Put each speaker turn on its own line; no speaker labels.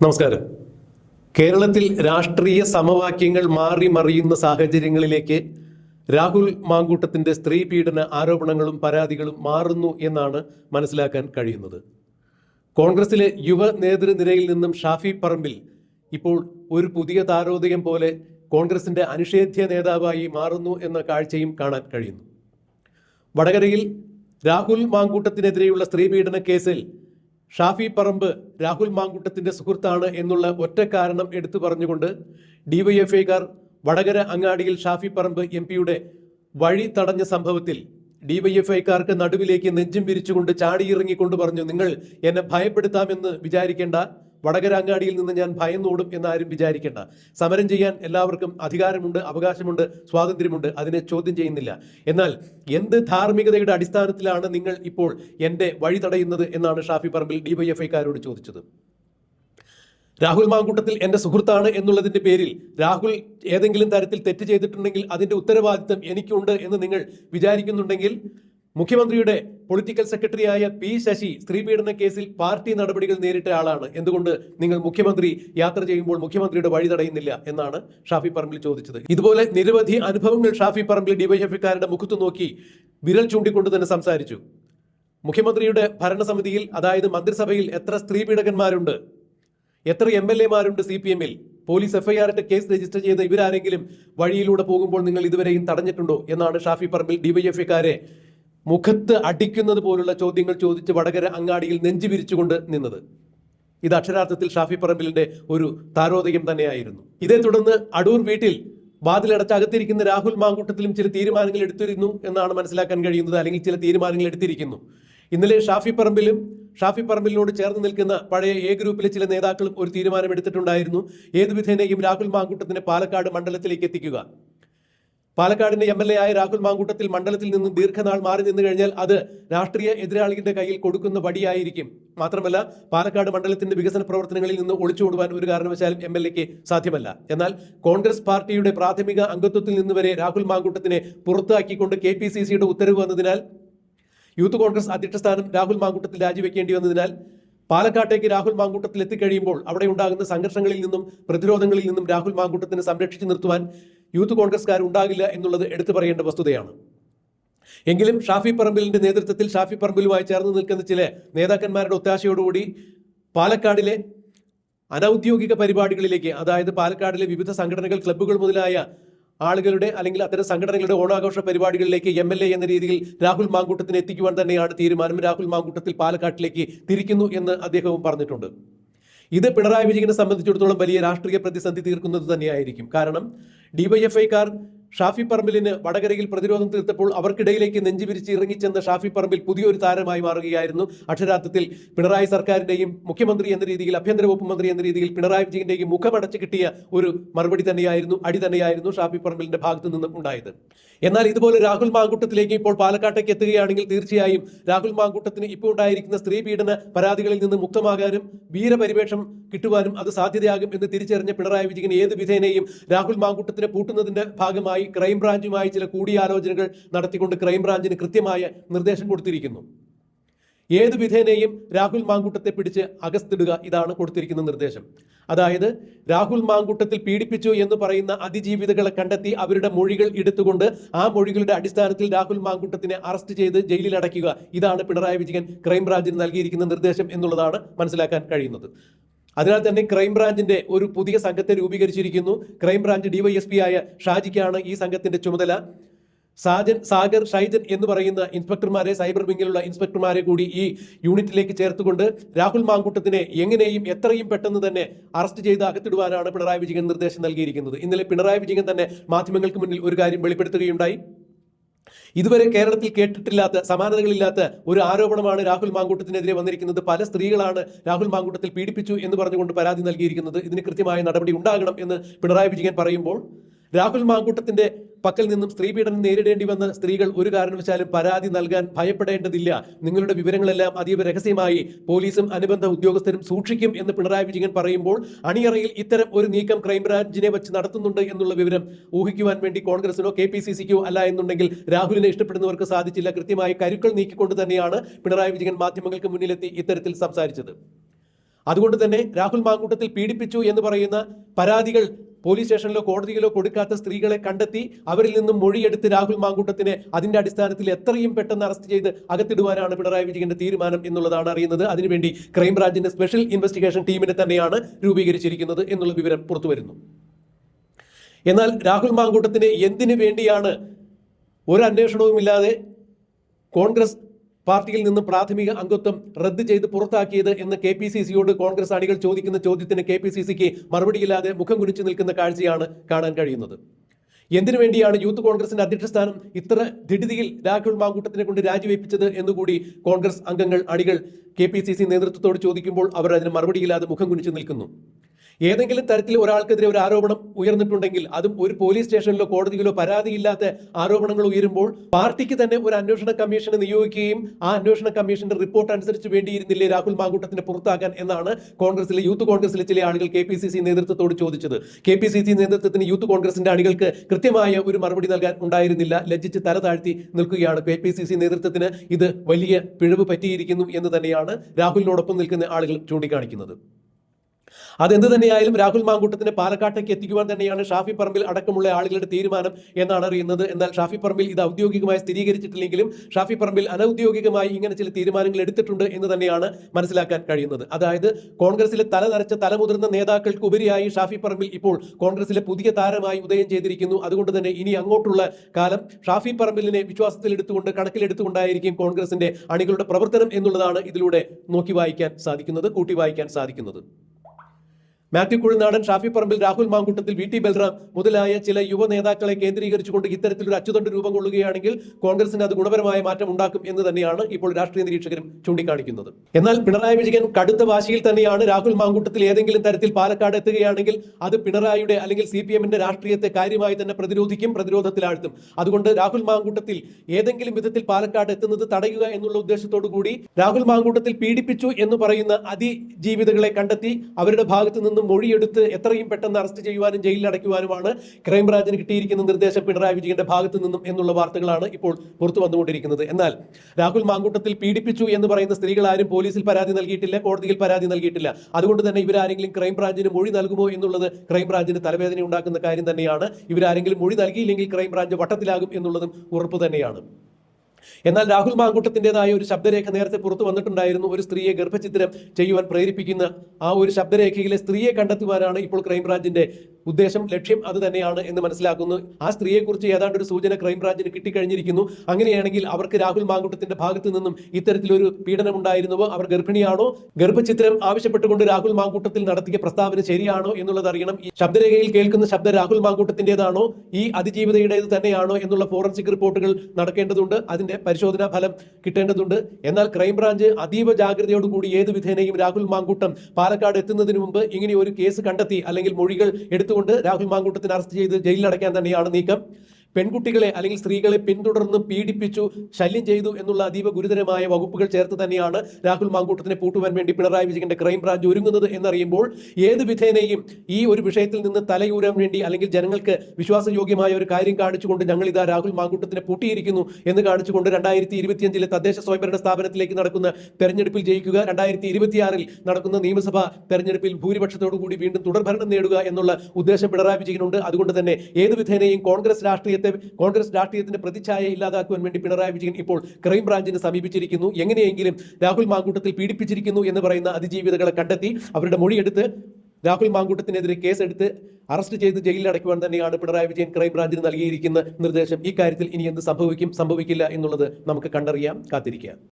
നമസ്കാരം. കേരളത്തിൽ രാഷ്ട്രീയ സമവാക്യങ്ങൾ മാറി മറിയുന്ന സാഹചര്യങ്ങളിലേക്ക് രാഹുൽ മാങ്കൂട്ടത്തിന്റെ സ്ത്രീ പീഡന ആരോപണങ്ങളും പരാതികളും മാറുന്നു എന്നാണ് മനസ്സിലാക്കാൻ കഴിയുന്നത്. കോൺഗ്രസിലെ യുവ നേതൃനിരയിൽ നിന്നും ഷാഫി പറമ്പിൽ ഇപ്പോൾ ഒരു പുതിയ താരോദയം പോലെ കോൺഗ്രസിന്റെ അനിഷേധ്യ നേതാവായി മാറുന്നു എന്ന കാഴ്ചയും കാണാൻ കഴിയുന്നു. വടകരയിൽ രാഹുൽ മാങ്കൂട്ടത്തിനെതിരെയുള്ള സ്ത്രീ പീഡന കേസിൽ ഷാഫി പറമ്പ് രാഹുൽ മാങ്കുട്ടത്തിന്റെ സുഹൃത്താണ് എന്നുള്ള ഒറ്റ കാരണം എടുത്തു പറഞ്ഞുകൊണ്ട് ഡിവൈഎഫ്ഐക്കാർ വടകര അങ്ങാടിയിൽ ഷാഫി പറമ്പ് എം പിയുടെ വഴി തടഞ്ഞ സംഭവത്തിൽ ഡിവൈഎഫ്ഐക്കാർക്ക് നടുവിലേക്ക് നെഞ്ചും പിരിച്ചുകൊണ്ട് ചാടിയിറങ്ങിക്കൊണ്ട് പറഞ്ഞു നിങ്ങൾ എന്നെ ഭയപ്പെടുത്താമെന്ന് വിചാരിക്കേണ്ട. വടകര അങ്ങാടിയിൽ നിന്ന് ഞാൻ ഭയന്നോടും എന്നാരും വിചാരിക്കേണ്ട. സമരം ചെയ്യാൻ എല്ലാവർക്കും അധികാരമുണ്ട് അവകാശമുണ്ട് സ്വാതന്ത്ര്യമുണ്ട്. അതിനെ ചോദ്യം ചെയ്യുന്നില്ല. എന്നാൽ എന്ത് ധാർമ്മികതയുടെ അടിസ്ഥാനത്തിലാണ് നിങ്ങൾ ഇപ്പോൾ എന്റെ വഴി തടയുന്നത് എന്നാണ് ഷാഫി പറമ്പിൽ ഡിവൈഎഫ്ഐക്കാരോട് ചോദിച്ചത്. രാഹുൽ മാങ്കൂട്ടത്തിൽ എന്റെ സുഹൃത്താണ് എന്നുള്ളതിന്റെ പേരിൽ രാഹുൽ ഏതെങ്കിലും തരത്തിൽ തെറ്റ് ചെയ്തിട്ടുണ്ടെങ്കിൽ അതിന്റെ ഉത്തരവാദിത്തം എനിക്കുണ്ട് എന്ന് നിങ്ങൾ വിചാരിക്കുന്നുണ്ടെങ്കിൽ മുഖ്യമന്ത്രിയുടെ പൊളിറ്റിക്കൽ സെക്രട്ടറിയായ പി ശശി സ്ത്രീപീഡന കേസിൽ പാർട്ടി നടപടികൾ നേരിട്ട ആളാണ്. എന്തുകൊണ്ട് നിങ്ങൾ മുഖ്യമന്ത്രി യാത്ര ചെയ്യുമ്പോൾ മുഖ്യമന്ത്രിയുടെ വഴി തടയുന്നില്ല എന്നാണ് ഷാഫി പറമ്പിൽ ചോദിച്ചത്. ഇതുപോലെ നിരവധി അനുഭവങ്ങൾ ഷാഫി പറമ്പിൽ ഡിവൈഎഫ്ഐക്കാരുടെ മുഖത്ത് നോക്കി വിരൽ ചൂണ്ടിക്കൊണ്ട് തന്നെ സംസാരിച്ചു. മുഖ്യമന്ത്രിയുടെ ഭരണസമിതിയിൽ അതായത് മന്ത്രിസഭയിൽ എത്ര സ്ത്രീ പീഡകന്മാരുണ്ട് എത്ര എം എൽ എമാരുണ്ട് സി പി എമ്മിൽ? പോലീസ് എഫ്ഐആർ കേസ് രജിസ്റ്റർ ചെയ്ത ഇവരാരെങ്കിലും വഴിയിലൂടെ പോകുമ്പോൾ നിങ്ങൾ ഇതുവരെയും തടഞ്ഞിട്ടുണ്ടോ? എന്നാണ് ഷാഫി പറമ്പിൽ ഡിവൈഎഫ്ഐക്കാരെ മുഖത്ത് അടിക്കുന്നത് പോലുള്ള ചോദ്യങ്ങൾ ചോദിച്ച് വടകര അങ്ങാടിയിൽ നെഞ്ചു വിരിച്ചുകൊണ്ട് നിന്നത്. ഇത് അക്ഷരാർത്ഥത്തിൽ ഷാഫി പറമ്പിലിന്റെ ഒരു താരോദയം തന്നെയായിരുന്നു. ഇതേ തുടർന്ന് അടൂർ വീട്ടിൽ വാതിലടച്ച് അകത്തിരിക്കുന്ന രാഹുൽ മാങ്കൂട്ടത്തിലും ചില തീരുമാനങ്ങൾ എടുത്തിരുന്നു എന്നാണ് മനസ്സിലാക്കാൻ കഴിയുന്നത് അല്ലെങ്കിൽ ചില തീരുമാനങ്ങൾ എടുത്തിരിക്കുന്നു. ഇന്നലെ ഷാഫി പറമ്പിലും ഷാഫി പറമ്പിലിനോട് ചേർന്ന് നിൽക്കുന്ന പഴയ എ ഗ്രൂപ്പിലെ ചില നേതാക്കളും ഒരു തീരുമാനം എടുത്തിട്ടുണ്ടായിരുന്നു. ഏതു വിധേനയും രാഹുൽ മാങ്കൂട്ടത്തിനെ പാലക്കാട് മണ്ഡലത്തിലേക്ക് എത്തിക്കുക. പാലക്കാടിന്റെ എം എൽ എ ആയ രാഹുൽ മാങ്കൂട്ടത്തിൽ മണ്ഡലത്തിൽ നിന്ന് ദീർഘനാൾ മാറി നിന്നു കഴിഞ്ഞാൽ അത് രാഷ്ട്രീയ എതിരാളികളുടെ കയ്യിൽ കൊടുക്കുന്ന വടിയായിരിക്കും. മാത്രമല്ല പാലക്കാട് മണ്ഡലത്തിന്റെ വികസന പ്രവർത്തനങ്ങളിൽ നിന്ന് ഒളിച്ചോടുവാൻ ഒരു കാരണവശാലും എം എൽ എക്ക് സാധ്യമല്ല. എന്നാൽ കോൺഗ്രസ് പാർട്ടിയുടെ പ്രാഥമിക അംഗത്വത്തിൽ നിന്ന് വരെ രാഹുൽ മാങ്കൂട്ടത്തിനെ പുറത്താക്കിക്കൊണ്ട് കെ പി സി സിയുടെ ഉത്തരവ് വന്നതിനാൽ യൂത്ത് കോൺഗ്രസ് അധ്യക്ഷ സ്ഥാനം രാഹുൽ മാങ്കൂട്ടത്തിൽ രാജിവെക്കേണ്ടി വന്നതിനാൽ പാലക്കാട്ടേക്ക് രാഹുൽ മാങ്കൂട്ടത്തിൽ എത്തിക്കഴിയുമ്പോൾ അവിടെ ഉണ്ടാകുന്ന സംഘർഷങ്ങളിൽ നിന്നും പ്രതിരോധങ്ങളിൽ നിന്നും രാഹുൽ മാങ്കൂട്ടത്തിനെ സംരക്ഷിച്ചു നിർത്തുവാൻ യൂത്ത് കോൺഗ്രസ്കാർ ഉണ്ടാകില്ല എന്നുള്ളത് എടുത്തു പറയേണ്ട വസ്തുതയാണ്. എങ്കിലും ഷാഫി പറമ്പിലിന്റെ നേതൃത്വത്തിൽ ഷാഫി പറമ്പിലുമായി ചേർന്ന് നിൽക്കുന്ന ചില നേതാക്കന്മാരുടെ ഒത്താശയോടുകൂടി പാലക്കാടിലെ അനൌദ്യോഗിക പരിപാടികളിലേക്ക് അതായത് പാലക്കാടിലെ വിവിധ സംഘടനകൾ ക്ലബ്ബുകൾ മുതലായ ആളുകളുടെ അല്ലെങ്കിൽ അത്തരം സംഘടനകളുടെ ഓണാഘോഷ പരിപാടികളിലേക്ക് എം എൽ എ എന്ന രീതിയിൽ രാഹുൽ മാങ്കൂട്ടത്തിന് എത്തിക്കുവാൻ തന്നെയാണ് തീരുമാനം. രാഹുൽ മാങ്കൂട്ടത്തിൽ പാലക്കാട്ടിലേക്ക് തിരിക്കുന്നു എന്ന് അദ്ദേഹവും പറഞ്ഞിട്ടുണ്ട്. ഇത് പിണറായി വിജയനെ സംബന്ധിച്ചിടത്തോളം വലിയ രാഷ്ട്രീയ പ്രതിസന്ധി തീർക്കുന്നത് തന്നെയായിരിക്കും. കാരണം ഡിവൈഎഫ്ഐക്കാർ ഷാഫി പറമ്പിലിന് വടകരയിൽ പ്രതിരോധം തീർത്തപ്പോൾ അവർക്കിടയിലേക്ക് നെഞ്ചുപിരിച്ച് ഇറങ്ങിച്ചെന്ന ഷാഫി പറമ്പിൽ പുതിയൊരു താരമായി മാറുകയായിരുന്നു. അക്ഷരാർത്ഥത്തിൽ പിണറായി സർക്കാരിന്റെയും മുഖ്യമന്ത്രി എന്ന രീതിയിൽ ആഭ്യന്തര വകുപ്പ് മന്ത്രി എന്ന രീതിയിൽ പിണറായി വിജയന്റെയും മുഖമടച്ച് കിട്ടിയ ഒരു മറുപടി തന്നെയായിരുന്നു അടി തന്നെയായിരുന്നു ഷാഫി പറമ്പിലിന്റെ ഭാഗത്തു നിന്നും ഉണ്ടായത്. എന്നാൽ ഇതുപോലെ രാഹുൽ മാങ്കൂട്ടത്തിലേക്ക് ഇപ്പോൾ പാലക്കാട്ടേക്ക് എത്തുകയാണെങ്കിൽ തീർച്ചയായും രാഹുൽ മാങ്കൂട്ടത്തിന് ഇപ്പോൾ ഉണ്ടായിരിക്കുന്ന സ്ത്രീ പീഡന പരാതികളിൽ നിന്ന് മുക്തമാകാനും വീരപരിവേഷം കിട്ടുവാനും അത് സാധ്യതയാകും എന്ന് തിരിച്ചറിഞ്ഞ പിണറായി വിജയൻ ഏത് വിധേനയും രാഹുൽ മാങ്കൂട്ടത്തിനെ പൂട്ടുന്നതിന്റെ ഭാഗമായി ക്രൈംബ്രാഞ്ചുമായി ചില കൂടിയാലോചനകൾ നടത്തിക്കൊണ്ട് ക്രൈംബ്രാഞ്ചിന് കൃത്യമായ നിർദ്ദേശം കൊടുത്തിരിക്കുന്നു. ഏത് വിധേനയും രാഹുൽ മാങ്കൂട്ടത്തെ പിടിച്ച് അകസ്തിടുക ഇതാണ് കൊടുത്തിരിക്കുന്ന നിർദ്ദേശം. അതായത് രാഹുൽ മാങ്കൂട്ടത്തിൽ പീഡിപ്പിച്ചു എന്ന് പറയുന്ന അതിജീവിതകളെ കണ്ടെത്തി അവരുടെ മൊഴികൾ എടുത്തുകൊണ്ട് ആ മൊഴികളുടെ അടിസ്ഥാനത്തിൽ രാഹുൽ മാങ്കൂട്ടത്തിനെ അറസ്റ്റ് ചെയ്ത് ജയിലിൽ അടയ്ക്കുക ഇതാണ് പിണറായി വിജയൻ ക്രൈംബ്രാഞ്ചിന് നൽകിയിരിക്കുന്ന നിർദ്ദേശം എന്നുള്ളതാണ് മനസ്സിലാക്കാൻ കഴിയുന്നത്. അതിനാൽ തന്നെ ക്രൈംബ്രാഞ്ചിന്റെ ഒരു പുതിയ സംഘത്തെ രൂപീകരിച്ചിരിക്കുന്നു. ക്രൈംബ്രാഞ്ച് ഡിവൈഎസ്പി ആയ ഷാജിക്കാണ് ഈ സംഘത്തിന്റെ ചുമതല. സാജൻ സാഗർ ഷൈജൻ എന്ന് പറയുന്ന ഇൻസ്പെക്ടർമാരെ സൈബർ വിങ്ങിലുള്ള ഇൻസ്പെക്ടർമാരെ കൂടി ഈ യൂണിറ്റിലേക്ക് ചേർത്തുകൊണ്ട് രാഹുൽ മാങ്കൂട്ടത്തിനെ എങ്ങനെയും എത്രയും പെട്ടെന്ന് തന്നെ അറസ്റ്റ് ചെയ്ത് അകത്തിടുവാനാണ് പിണറായി വിജയൻ നിർദ്ദേശം നൽകിയിരിക്കുന്നത്. ഇന്നലെ പിണറായി വിജയൻ തന്നെ മാധ്യമങ്ങൾക്ക് മുന്നിൽ ഒരു കാര്യം വെളിപ്പെടുത്തുകയുണ്ടായി. ഇതുവരെ കേരളത്തിൽ കേട്ടിട്ടില്ലാത്ത സമാനതകളില്ലാത്ത ഒരു ആരോപണമാണ് രാഹുൽ മാങ്കൂട്ടത്തിനെതിരെ വന്നിരിക്കുന്നത്. പല സ്ത്രീകളാണ് രാഹുൽ മാങ്കൂട്ടത്തിൽ പീഡിപ്പിച്ചു എന്ന് പറഞ്ഞുകൊണ്ട് പരാതി നൽകിയിരിക്കുന്നത്. ഇതിന് കൃത്യമായ നടപടി ഉണ്ടാകണം എന്ന് പിണറായി വിജയൻ പറയുമ്പോൾ രാഹുൽ മാങ്കൂട്ടത്തിന്റെ പക്കൽ നിന്നും സ്ത്രീ സ്ത്രീപീഡനം നേരിടേണ്ടി വന്ന സ്ത്രീകൾ ഒരു കാരണവശാലും പരാതി നൽകാൻ ഭയപ്പെടേണ്ടതില്ല. നിങ്ങളുടെ വിവരങ്ങളെല്ലാം അതീവ രഹസ്യമായി പോലീസും അനുബന്ധ ഉദ്യോഗസ്ഥരും സൂക്ഷിക്കും എന്ന് പിണറായി വിജയൻ പറയുമ്പോൾ അണിയറയിൽ ഇത്തരം ഒരു നീക്കം ക്രൈംബ്രാഞ്ചിനെ വെച്ച് നടത്തുന്നുണ്ട് എന്നുള്ള വിവരം ഊഹിക്കുവാൻ വേണ്ടി കോൺഗ്രസിനോ കെ പി സി സിക്കോ അല്ല എന്നുണ്ടെങ്കിൽ രാഹുലിനെ ഇഷ്ടപ്പെടുന്നവർക്ക് സാധിച്ചില്ല. കൃത്യമായി കരുക്കൾ നീക്കിക്കൊണ്ട് തന്നെയാണ് പിണറായി വിജയൻ മാധ്യമങ്ങൾക്ക് മുന്നിലെത്തി ഇത്തരത്തിൽ സംസാരിച്ചത്. അതുകൊണ്ട് തന്നെ രാഹുൽ മാങ്കൂട്ടത്തിൽ പീഡിപ്പിച്ചു എന്ന് പറയുന്ന പരാതികൾ പോലീസ് സ്റ്റേഷനിലോ കോടതിയിലോ കൊടുക്കാത്ത സ്ത്രീകളെ കണ്ടെത്തി അവരിൽ നിന്നും മൊഴിയെടുത്ത് രാഹുൽ മാങ്കൂട്ടത്തിനെ അതിന്റെ അടിസ്ഥാനത്തിൽ എത്രയും പെട്ടെന്ന് അറസ്റ്റ് ചെയ്ത് അകത്തിടുവാനാണ് പിണറായി വിജയന്റെ തീരുമാനം എന്നുള്ളതാണ് അറിയുന്നത്. അതിനുവേണ്ടി ക്രൈംബ്രാഞ്ചിന്റെ സ്പെഷ്യൽ ഇൻവെസ്റ്റിഗേഷൻ ടീമിനെ തന്നെയാണ് രൂപീകരിച്ചിരിക്കുന്നത് എന്നുള്ള വിവരം പുറത്തുവരുന്നു എന്നാൽ രാഹുൽ മാങ്കൂട്ടത്തിന് എന്തിനു വേണ്ടിയാണ് ഒരു അന്വേഷണവുമില്ലാതെ കോൺഗ്രസ് പാർട്ടിയിൽ നിന്ന് പ്രാഥമിക അംഗത്വം റദ്ദ് ചെയ്ത് പുറത്താക്കിയത് എന്ന് കെ പി സി സിയോട് കോൺഗ്രസ് അണികൾ ചോദിക്കുന്ന ചോദ്യത്തിന് കെ പി സി സിക്ക് മറുപടിയില്ലാതെ മുഖം കുനിച്ചു നിൽക്കുന്ന കാഴ്ചയാണ് കാണാൻ കഴിയുന്നത്. എന്തിനു വേണ്ടിയാണ് യൂത്ത് കോൺഗ്രസിന്റെ അധ്യക്ഷ സ്ഥാനം ഇത്ര ധിടിതിയിൽ രാഹുൽ മാങ്കൂട്ടത്തിനെ കൊണ്ട് രാജിവെപ്പിച്ചത് എന്നുകൂടി കോൺഗ്രസ് അംഗങ്ങൾ അണികൾ കെ പി സി സി നേതൃത്വത്തോട് ചോദിക്കുമ്പോൾ അവർ അതിന് മറുപടിയില്ലാതെ മുഖം കുനിച്ചു നിൽക്കുന്നു. ഏതെങ്കിലും തരത്തിൽ ഒരാൾക്കെതിരെ ഒരു ആരോപണം ഉയർന്നിട്ടുണ്ടെങ്കിൽ അതും ഒരു പോലീസ് സ്റ്റേഷനിലോ കോടതിയിലോ പരാതിയില്ലാത്ത ആരോപണങ്ങൾ ഉയരുമ്പോൾ പാർട്ടിക്ക് തന്നെ ഒരു അന്വേഷണ കമ്മീഷനെ നിയോഗിക്കുകയും ആ അന്വേഷണ കമ്മീഷന്റെ റിപ്പോർട്ട് അനുസരിച്ച് വേണ്ടിയിരുന്നില്ലേ രാഹുൽ മാങ്കൂട്ടത്തിനെ പുറത്താക്കാൻ എന്നാണ് കോൺഗ്രസിലെ യൂത്ത് കോൺഗ്രസിലെ ചില ആളുകൾ കെ പി സി സി നേതൃത്വത്തോട് ചോദിച്ചത്. കെ പി സി സി നേതൃത്വത്തിന് യൂത്ത് കോൺഗ്രസിന്റെ അണികൾക്ക് കൃത്യമായ ഒരു മറുപടി നൽകാൻ ഉണ്ടായിരുന്നില്ല. ലജ്ജിച്ച് തല താഴ്ത്തി നിൽക്കുകയാണ് കെ പി സി സി നേതൃത്വത്തിന്. ഇത് വലിയ പിഴവ് പറ്റിയിരിക്കുന്നു എന്ന് തന്നെയാണ് രാഹുലിനോടൊപ്പം നിൽക്കുന്ന ആളുകൾ ചൂണ്ടിക്കാണിക്കുന്നത്. അതെന്ത് തന്നെയായാലും രാഹുൽ മാങ്കൂട്ടത്തിനെ പാലക്കാട്ടേക്ക് എത്തിക്കുവാൻ തന്നെയാണ് ഷാഫി പറമ്പിൽ അടക്കമുള്ള ആളുകളുടെ തീരുമാനം എന്നാണ് അറിയുന്നത്. എന്നാൽ ഷാഫി പറമ്പിൽ ഇത് ഔദ്യോഗികമായി സ്ഥിരീകരിച്ചിട്ടില്ലെങ്കിലും ഷാഫി പറമ്പിൽ അനൌദ്യോഗികമായി ഇങ്ങനെ ചില തീരുമാനങ്ങൾ എടുത്തിട്ടുണ്ട് എന്ന് തന്നെയാണ് മനസ്സിലാക്കാൻ കഴിയുന്നത്. അതായത് കോൺഗ്രസിലെ തല നരച്ച തലമുതിർന്ന നേതാക്കൾക്ക് ഉപരിയായി ഷാഫി പറമ്പിൽ ഇപ്പോൾ കോൺഗ്രസിലെ പുതിയ താരമായി ഉദയം ചെയ്തിരിക്കുന്നു. അതുകൊണ്ട് തന്നെ ഇനി അങ്ങോട്ടുള്ള കാലം ഷാഫി പറമ്പിലിനെ വിശ്വാസത്തിലെടുത്തുകൊണ്ട് കണക്കിലെടുത്തുകൊണ്ടായിരിക്കും കോൺഗ്രസിന്റെ അണികളുടെ പ്രവർത്തനം എന്നുള്ളതാണ് ഇതിലൂടെ നോക്കി വായിക്കാൻ സാധിക്കുന്നത് കൂട്ടി വായിക്കാൻ സാധിക്കുന്നത്. മാത്യു കുഴിനാടൻ ഷാഫി പറമ്പിൽ രാഹുൽ മാങ്കൂട്ടത്തിൽ വി ടി ബൽറാം മുതലായ ചില യുവ നേതാക്കളെ കേന്ദ്രീകരിച്ചുകൊണ്ട് ഇത്തരത്തിലൊരു അച്ചുതണ്ട് രൂപം കൊള്ളുകയാണെങ്കിൽ കോൺഗ്രസിന് അത് ഗുണപരമായ മാറ്റം ഉണ്ടാക്കും എന്ന് തന്നെയാണ് ഇപ്പോൾ രാഷ്ട്രീയ നിരീക്ഷകരും ചൂണ്ടിക്കാണിക്കുന്നത്. എന്നാൽ പിണറായി വിജയൻ കടുത്ത വാശിയിൽ തന്നെയാണ് രാഹുൽ മാങ്കൂട്ടത്തിൽ ഏതെങ്കിലും തരത്തിൽ പാലക്കാട് എത്തുകയാണെങ്കിൽ അത് പിണറായിയുടെ അല്ലെങ്കിൽ സി രാഷ്ട്രീയത്തെ കാര്യമായി തന്നെ പ്രതിരോധിക്കും പ്രതിരോധത്തിലാഴ്ത്തും. അതുകൊണ്ട് രാഹുൽ മാങ്കൂട്ടത്തിൽ ഏതെങ്കിലും വിധത്തിൽ പാലക്കാട് എത്തുന്നത് തടയുക എന്നുള്ള ഉദ്ദേശത്തോടു കൂടി രാഹുൽ മാങ്കൂട്ടത്തിൽ പീഡിപ്പിച്ചു എന്ന് പറയുന്ന അതിജീവിതകളെ കണ്ടെത്തി അവരുടെ ഭാഗത്തു നിന്നും മൊഴിയെടുത്ത് എത്രയും പെട്ടെന്ന് അറസ്റ്റ് ചെയ്യുവാനും ജയിലിൽ അടയ്ക്കുവാനുമാണ് ക്രൈംബ്രാഞ്ചിന് കിട്ടിയിരിക്കുന്ന നിർദ്ദേശം പിണറായി വിജയന്റെ ഭാഗത്തു നിന്നും എന്നുള്ള വാർത്തകളാണ് ഇപ്പോൾ പുറത്തു വന്നുകൊണ്ടിരിക്കുന്നത്. എന്നാൽ രാഹുൽ മാങ്കൂട്ടത്തിൽ പീഡിപ്പിച്ചു എന്ന് പറയുന്ന സ്ത്രീകൾ ആരും പോലീസിൽ പരാതി നൽകിയിട്ടില്ല കോടതിയിൽ പരാതി നൽകിയിട്ടില്ല. അതുകൊണ്ട് തന്നെ ഇവരാരെങ്കിലും ക്രൈംബ്രാഞ്ചിന് മൊഴി നൽകുമോ എന്നുള്ളത് ക്രൈംബ്രാഞ്ചിന് തലവേദന ഉണ്ടാക്കുന്ന കാര്യം തന്നെയാണ്. ഇവരാരെങ്കിലും മൊഴി നൽകിയില്ലെങ്കിൽ ക്രൈംബ്രാഞ്ച് വട്ടത്തിലാകും എന്നുള്ളതും ഉറപ്പ് തന്നെയാണ്. എന്നാൽ രാഹുൽ മാങ്കൂട്ടത്തിന്റെതായ ഒരു ശബ്ദരേഖ നേരത്തെ പുറത്തു വന്നിട്ടുണ്ടായിരുന്നു. ഒരു സ്ത്രീയെ ഗർഭചിത്രം ചെയ്യുവാൻ പ്രേരിപ്പിക്കുന്ന ആ ഒരു ശബ്ദരേഖയിലെ സ്ത്രീയെ കണ്ടെത്തുവാനാണ് ഇപ്പോൾ ക്രൈംബ്രാഞ്ചിന്റെ ഉദ്ദേശം ലക്ഷ്യം അത് തന്നെയാണ് എന്ന് മനസ്സിലാക്കുന്നു. ആ സ്ത്രീയെക്കുറിച്ച് ഏതാണ്ട് ഒരു സൂചന ക്രൈംബ്രാഞ്ചിന് കിട്ടിക്കഴിഞ്ഞിരിക്കുന്നു. അങ്ങനെയാണെങ്കിൽ അവർക്ക് രാഹുൽ മാങ്കുട്ടത്തിന്റെ ഭാഗത്തു നിന്നും ഇത്തരത്തിലൊരു പീഡനം ഉണ്ടായിരുന്നുവോ അവർ ഗർഭിണിയാണോ? ഗർഭചിത്രം ആവശ്യപ്പെട്ടുകൊണ്ട് രാഹുൽ മാങ്കൂട്ടത്തിൽ നടത്തിയ പ്രസ്താവന ശരിയാണോ എന്നുള്ളത് അറിയണം. ഈ ശബ്ദരേഖയിൽ കേൾക്കുന്ന ശബ്ദം രാഹുൽ മാങ്കൂട്ടത്തിന്റേതാണോ? ഈ അതിജീവിതയുടേത് തന്നെയാണോ എന്നുള്ള ഫോറൻസിക് റിപ്പോർട്ടുകൾ നടക്കേണ്ടതുണ്ട്. അതിന്റെ പരിശോധനാ ഫലം കിട്ടേണ്ടതുണ്ട്. എന്നാൽ ക്രൈംബ്രാഞ്ച് അതീവ ജാഗ്രതയോടുകൂടി ഏത് വിധേനയും രാഹുൽ മാങ്കൂട്ടം പാലക്കാട് എത്തുന്നതിന് മുമ്പ് ഇങ്ങനെ ഒരു കേസ് കണ്ടെത്തി അല്ലെങ്കിൽ മൊഴികൾ എടുത്തുകൊണ്ട് രാഹുൽ മാങ്കൂട്ടത്തിന് അറസ്റ്റ് ചെയ്ത് ജയിലിൽ ജയിലിലടയ്ക്കാൻ തന്നെയാണ് നീക്കം. പെൺകുട്ടികളെ അല്ലെങ്കിൽ സ്ത്രീകളെ പിന്തുടർന്ന് പീഡിപ്പിച്ചു ശല്യം ചെയ്തു എന്നുള്ള അതീവ ഗുരുതരമായ വകുപ്പുകൾ ചേർത്ത് തന്നെയാണ് രാഹുൽ മാങ്കൂട്ടത്തിനെ പൂട്ടുവാൻ വേണ്ടി പിണറായി വിജയന്റെ ക്രൈംബ്രാഞ്ച് ഒരുങ്ങുന്നത് എന്നറിയുമ്പോൾ ഏത് വിധേനയും ഈ ഒരു വിഷയത്തിൽ നിന്ന് തലയൂരാൻ വേണ്ടി അല്ലെങ്കിൽ ജനങ്ങൾക്ക് വിശ്വാസയോഗ്യമായ ഒരു കാര്യം കാണിച്ചുകൊണ്ട് ഞങ്ങൾ ഇതാ രാഹുൽ മാങ്കൂട്ടത്തിനെ പൂട്ടിയിരിക്കുന്നു എന്ന് കാണിച്ചുകൊണ്ട് രണ്ടായിരത്തി ഇരുപത്തിയഞ്ചിലെ തദ്ദേശ സ്വയംഭരണ സ്ഥാപനത്തിലേക്ക് നടക്കുന്ന തെരഞ്ഞെടുപ്പിൽ ജയിക്കുക രണ്ടായിരത്തി ഇരുപത്തിയാറിൽ നടക്കുന്ന നിയമസഭാ തെരഞ്ഞെടുപ്പിൽ ഭൂരിപക്ഷത്തോടു കൂടി വീണ്ടും തുടർഭരണം നേടുക എന്നുള്ള ഉദ്ദേശം പിണറായി വിജയനുണ്ട്. അതുകൊണ്ട് തന്നെ ഏത് വിധേനയും കോൺഗ്രസ് രാഷ്ട്രീയത്തെ കോൺഗ്രസ് രാഷ്ട്രീയത്തിന്റെ പ്രതിച്ഛായ ഇല്ലാതാക്കുവാൻ വേണ്ടി പിണറായി വിജയൻ ഇപ്പോൾ ക്രൈംബ്രാഞ്ചിനെ സമീപിച്ചിരിക്കുന്നു. എങ്ങനെയെങ്കിലും രാഹുൽ മാങ്കൂട്ടത്തിൽ പീഡിപ്പിച്ചിരിക്കുന്നു എന്ന് പറയുന്ന അതിജീവിതകളെ കണ്ടെത്തി അവരുടെ മൊഴിയെടുത്ത് രാഹുൽ മാങ്കൂട്ടത്തിനെതിരെ കേസെടുത്ത് അറസ്റ്റ് ചെയ്ത് ജയിലിൽ അടയ്ക്കുവാൻ തന്നെയാണ് പിണറായി വിജയൻ ക്രൈംബ്രാഞ്ചിന് നൽകിയിരിക്കുന്ന നിർദ്ദേശം. ഈ കാര്യത്തിൽ ഇനി എന്ത് സംഭവിക്കും? സംഭവിക്കില്ല എന്നുള്ളത് നമുക്ക് കണ്ടറിയാം. കാത്തിരിക്കാം.